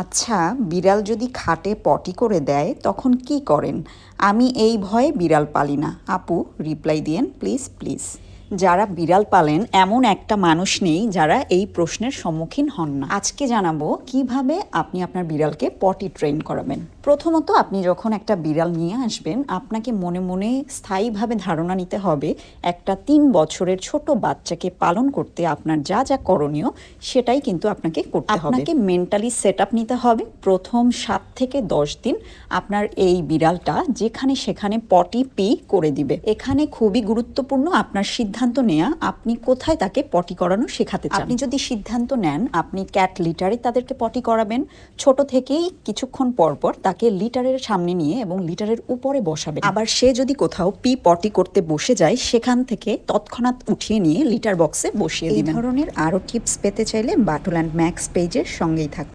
আচ্ছা বিড়াল যদি খাটে পটি করে দেয়, তখন কি করেন? আমি এই ভয়ে বিড়াল পালি না। আপু রিপ্লাই দিয়েন প্লিজ প্লিজ যারা বিড়াল পালেন, এমন একটা মানুষ নেই যারা এই প্রশ্নের সম্মুখীন হন না। আজকে জানাব কীভাবে আপনি আপনার বিড়ালকে পটি ট্রেন করাবেন। প্রথমত আপনি যখন একটা বিড়াল নিয়ে আসবেন আপনাকে মনে মনে স্থায়ীভাবে ধারণা নিতে হবে একটা তিন বছরের ছোট বাচ্চাকে পালন করতে আপনার যা যা করণীয় সেটাই কিন্তু আপনাকে করতে হবে। আপনাকে মেন্টালি সেট আপ নিতে হবে। প্রথম সাত থেকে দশ দিন আপনার এই বিড়ালটা যেখানে সেখানে পটি পি করে দিবে। এখানে খুবই গুরুত্বপূর্ণ আপনার সিদ্ধান্ত নেওয়া আপনি কোথায় তাকে পটি করানো শেখাতে চান। আপনি যদি সিদ্ধান্ত নেন আপনি ক্যাট লিটারে তাদেরকে পটি করাবেন। ছোট থেকেই কিছুক্ষণ পর পর তাকে লিটারের সামনে নিয়ে এবং লিটারের উপরে বসাবে। আবার সে যদি কোথাও পি পটি করতে বসে যায় সেখান থেকে তৎক্ষণাৎ উঠিয়ে নিয়ে লিটার বক্সে বসিয়ে এই ধরনের আরও টিপস পেতে চাইলে বাটুল অ্যান্ড ম্যাক্স পেজের সঙ্গেই থাকুন।